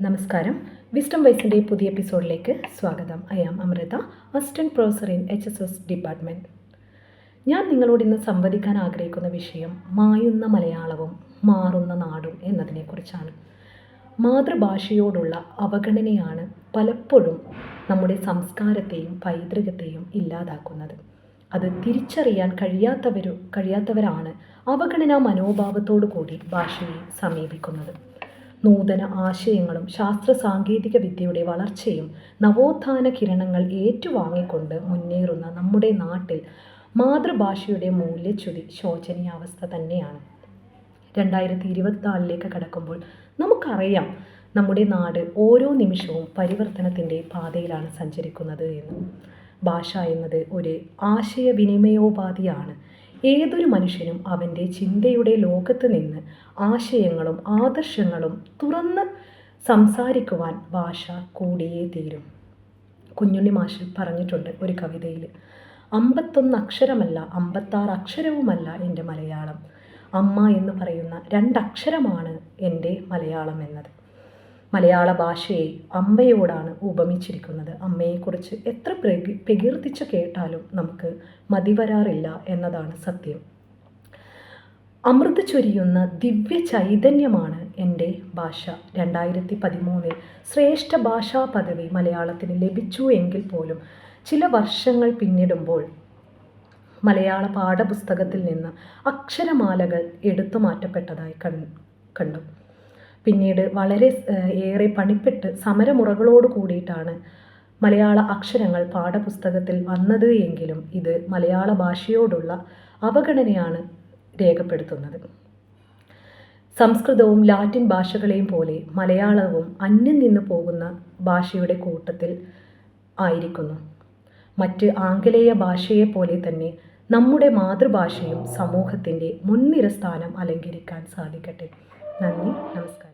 നമസ്കാരം. വിസ്റ്റം വൈസിന്റെ പുതിയ എപ്പിസോഡിലേക്ക് സ്വാഗതം. I am Amrita assistant professor in H S S department ഞാൻ നിങ്ങളോട് ഇന്ന് സംവദിക്കാൻ ആഗ്രഹിക്കുന്ന വിഷയം മായുന്ന മലയാളവും മാറുന്ന നാടും എന്നതിനെക്കുറിച്ചാണ്. മാതൃഭാഷയോടുള്ള അവഗണനയാണ് പലപ്പോഴും നമ്മുടെ സംസ്കാരത്തെയും പൈതൃകത്തെയും ഇല്ലാതാക്കുന്നത്. അത് തിരിച്ചറിയാൻ കഴിയാത്തവരും കഴിയാത്തവരാണ് അവഗണനാ മനോഭാവത്തോടു കൂടി ഭാഷയെ സമീപിക്കുന്നത്. നൂതന ആശയങ്ങളും ശാസ്ത്ര സാങ്കേതിക വിദ്യയുടെ വളർച്ചയും നവോത്ഥാന കിരണങ്ങൾ ഏറ്റുവാങ്ങിക്കൊണ്ട് മുന്നേറുന്ന നമ്മുടെ നാട്ടിൽ മാതൃഭാഷയുടെ മൂല്യച്യുതി ശോചനീയാവസ്ഥ തന്നെയാണ്. രണ്ടായിരത്തി ഇരുപത്തിനാലിലേക്ക് കടക്കുമ്പോൾ നമുക്കറിയാം നമ്മുടെ നാട് ഓരോ നിമിഷവും പരിവർത്തനത്തിന്റെ പാതയിലാണ് സഞ്ചരിക്കുന്നത് എന്ന്. ഭാഷ എന്നത് ഒരു ആശയവിനിമയോപാധിയാണ്. ഏതൊരു മനുഷ്യനും അവന്റെ ചിന്തയുടെ ലോകത്ത് നിന്ന് ആശയങ്ങളും ആദർശങ്ങളും തുറന്ന് സംസാരിക്കുവാൻ ഭാഷ കൂടിയേ തീരും. കുഞ്ഞുണ്ണി മാഷ് പറഞ്ഞിട്ടുണ്ട് ഒരു കവിതയിൽ അമ്പത്തൊന്ന് അക്ഷരമല്ല അമ്പത്താറ് അക്ഷരവുമല്ല എന്റെ മലയാളം. അമ്മ എന്ന് പറയുന്ന രണ്ടക്ഷരമാണ് എന്റെ മലയാളം എന്നത്. മലയാള ഭാഷയെ അമ്മയോടാണ് ഉപമിച്ചിരിക്കുന്നത്. അമ്മയെക്കുറിച്ച് എത്ര പ്രകി പ്രകീർത്തിച്ച് കേട്ടാലും നമുക്ക് മതിവരാറില്ല എന്നതാണ് സത്യം. അമൃത് ചൊരിയുന്ന ദിവ്യ ചൈതന്യമാണ് എന്റെ ഭാഷ. രണ്ടായിരത്തി പതിമൂന്നിൽ ശ്രേഷ്ഠ ഭാഷാ പദവി മലയാളത്തിന് ലഭിച്ചു എങ്കിൽ പോലും ചില വർഷങ്ങൾ പിന്നിടുമ്പോൾ മലയാള പാഠപുസ്തകത്തിൽ നിന്ന് അക്ഷരമാലകൾ എടുത്തു മാറ്റപ്പെട്ടതായി കണ്ടു. പിന്നീട് വളരെ ഏറെ പണിപ്പെട്ട് സമരമുറകളോട് കൂടിയിട്ടാണ് മലയാള അക്ഷരങ്ങൾ പാഠപുസ്തകത്തിൽ വന്നത് എങ്കിലും ഇത് മലയാള ഭാഷയോടുള്ള അവഗണനയാണ് രേഖപ്പെടുത്തുന്നത്. സംസ്കൃതവും ലാറ്റിൻ ഭാഷകളെയും പോലെ മലയാളവും അന്യം നിന്ന് പോകുന്ന ഭാഷയുടെ കൂട്ടത്തിൽ ആയിരിക്കുന്നു. മറ്റ് ആംഗലേയ ഭാഷയെ പോലെ തന്നെ നമ്മുടെ മാതൃഭാഷയും സമൂഹത്തിന്റെ മുൻനിര സ്ഥാനം അലങ്കരിക്കാൻ സാധിക്കട്ടെ. നന്ദി നമസ്കാരം.